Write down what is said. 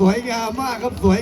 สวยงามมากครับสวย